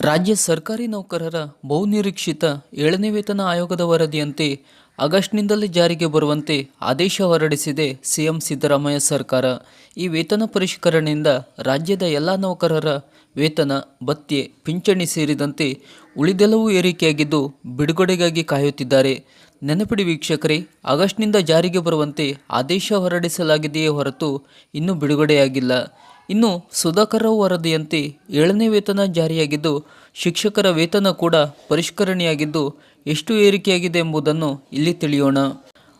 ರಾಜ್ಯ ಸರ್ಕಾರಿ ನೌಕರರ ಬಹುನಿರೀಕ್ಷಿತ ಏಳನೇ ವೇತನ ಆಯೋಗದ ವರದಿಯಂತೆ ಆಗಸ್ಟ್ನಿಂದಲೇ ಜಾರಿಗೆ ಬರುವಂತೆ ಆದೇಶ ಹೊರಡಿಸಿದೆ ಸಿಎಂ ಸಿದ್ದರಾಮಯ್ಯ ಸರ್ಕಾರ. ಈ ವೇತನ ಪರಿಷ್ಕರಣೆಯಿಂದ ರಾಜ್ಯದ ಎಲ್ಲ ನೌಕರರ ವೇತನ, ಭತ್ಯೆ, ಪಿಂಚಣಿ ಸೇರಿದಂತೆ ಉಳಿದೆಲ್ಲವೂ ಏರಿಕೆಯಾಗಿದ್ದು ಬಿಡುಗಡೆಗಾಗಿ ಕಾಯುತ್ತಿದ್ದಾರೆ. ನೆನಪಿಡಿ ವೀಕ್ಷಕರೇ, ಆಗಸ್ಟ್ನಿಂದ ಜಾರಿಗೆ ಬರುವಂತೆ ಆದೇಶ ಹೊರಡಿಸಲಾಗಿದೆಯೇ ಹೊರತು ಇನ್ನೂ ಬಿಡುಗಡೆಯಾಗಿಲ್ಲ. ಇನ್ನು ಸುಧಾಕರ್ ವರದಿಯಂತೆ ಏಳನೇ ವೇತನ ಜಾರಿಯಾಗಿದ್ದು, ಶಿಕ್ಷಕರ ವೇತನ ಕೂಡ ಪರಿಷ್ಕರಣೆಯಾಗಿದ್ದು ಎಷ್ಟು ಏರಿಕೆಯಾಗಿದೆ ಎಂಬುದನ್ನು ಇಲ್ಲಿ ತಿಳಿಯೋಣ.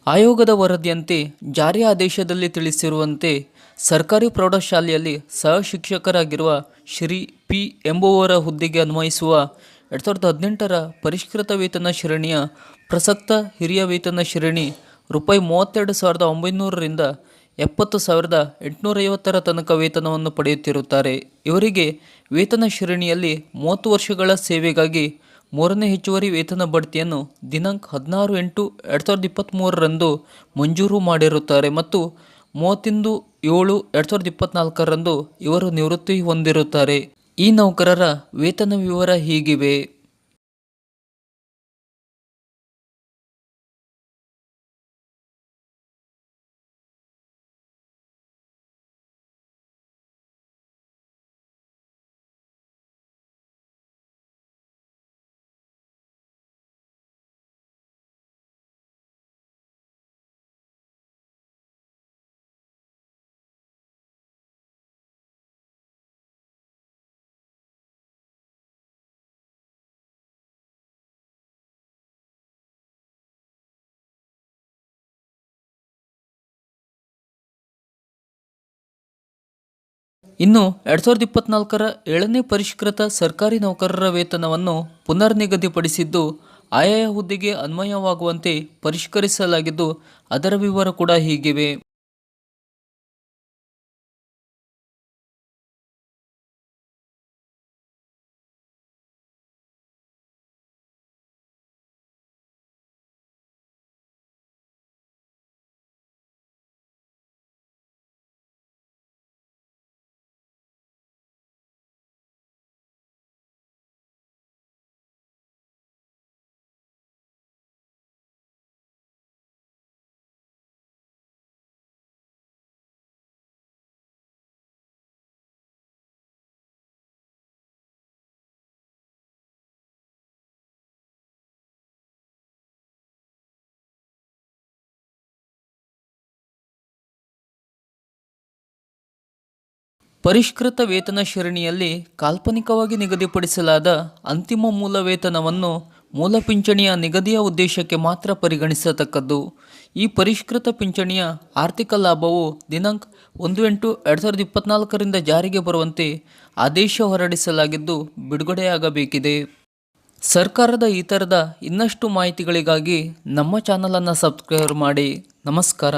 ಆಯೋಗದ ವರದಿಯಂತೆ ಜಾರಿ ಆದೇಶದಲ್ಲಿ ತಿಳಿಸಿರುವಂತೆ, ಸರ್ಕಾರಿ ಪ್ರೌಢಶಾಲೆಯಲ್ಲಿ ಸಹ ಶಿಕ್ಷಕರಾಗಿರುವ ಶ್ರೀ ಪಿ ಎಂಬುವವರ ಹುದ್ದೆಗೆ ಅನ್ವಯಿಸುವ ಎರಡು ಸಾವಿರದ ಹದಿನೆಂಟರ ಪರಿಷ್ಕೃತ ವೇತನ ಶ್ರೇಣಿಯ ಪ್ರಸಕ್ತ ಹಿರಿಯ ವೇತನ ಶ್ರೇಣಿ ರೂಪಾಯಿ ಮೂವತ್ತೆರಡು ಸಾವಿರದ ಒಂಬೈನೂರರಿಂದ ಎಪ್ಪತ್ತು ಸಾವಿರದ ಎಂಟುನೂರೈವತ್ತರ ತನಕ ವೇತನವನ್ನು ಪಡೆಯುತ್ತಿರುತ್ತಾರೆ. ಇವರಿಗೆ ವೇತನ ಶ್ರೇಣಿಯಲ್ಲಿ ಮೂವತ್ತು ವರ್ಷಗಳ ಸೇವೆಗಾಗಿ ಮೂರನೇ ಹೆಚ್ಚುವರಿ ವೇತನ ಬಡ್ತಿಯನ್ನು ದಿನಾಂಕ ಹದಿನಾರು ಎಂಟು ಎರಡು ಸಾವಿರದ ಇಪ್ಪತ್ತ್ಮೂರರಂದು ಮಂಜೂರು ಮಾಡಿರುತ್ತಾರೆ ಮತ್ತು ಮೂವತ್ತಿಂದು ಏಳು ಎರಡು ಸಾವಿರದ ಇಪ್ಪತ್ತ್ನಾಲ್ಕರಂದು ಇವರು ನಿವೃತ್ತಿ ಹೊಂದಿರುತ್ತಾರೆ. ಈ ನೌಕರರ ವೇತನ ವಿವರ ಹೀಗಿವೆ. ಇನ್ನು ಎರಡು ಸಾವಿರದ ಇಪ್ಪತ್ನಾಲ್ಕರ ಏಳನೇ ಪರಿಷ್ಕೃತ ಸರ್ಕಾರಿ ನೌಕರರ ವೇತನವನ್ನು ಪುನರ್ ನಿಗದಿಪಡಿಸಿದ್ದು ಆಯಾಯ ಹುದ್ದೆಗೆ ಅನ್ವಯವಾಗುವಂತೆ ಪರಿಷ್ಕರಿಸಲಾಗಿದ್ದು ಅದರ ವಿವರ ಕೂಡ ಹೀಗಿವೆ. ಪರಿಷ್ಕೃತ ವೇತನ ಶ್ರೇಣಿಯಲ್ಲಿ ಕಾಲ್ಪನಿಕವಾಗಿ ನಿಗದಿಪಡಿಸಲಾದ ಅಂತಿಮ ಮೂಲ ವೇತನವನ್ನು ಮೂಲ ಪಿಂಚಣಿಯ ನಿಗದಿಯ ಉದ್ದೇಶಕ್ಕೆ ಮಾತ್ರ ಪರಿಗಣಿಸತಕ್ಕದ್ದು. ಈ ಪರಿಷ್ಕೃತ ಪಿಂಚಣಿಯ ಆರ್ಥಿಕ ಲಾಭವು ದಿನಾಂಕ ಒಂದು ಎಂಟು ಎರಡು ಸಾವಿರದ ಇಪ್ಪತ್ನಾಲ್ಕರಿಂದ ಜಾರಿಗೆ ಬರುವಂತೆ ಆದೇಶ ಹೊರಡಿಸಲಾಗಿದ್ದು ಬಿಡುಗಡೆಯಾಗಬೇಕಿದೆ. ಸರ್ಕಾರದ ಈ ಥರದ ಇನ್ನಷ್ಟು ಮಾಹಿತಿಗಳಿಗಾಗಿ ನಮ್ಮ ಚಾನಲನ್ನು ಸಬ್ಸ್ಕ್ರೈಬ್ ಮಾಡಿ. ನಮಸ್ಕಾರ.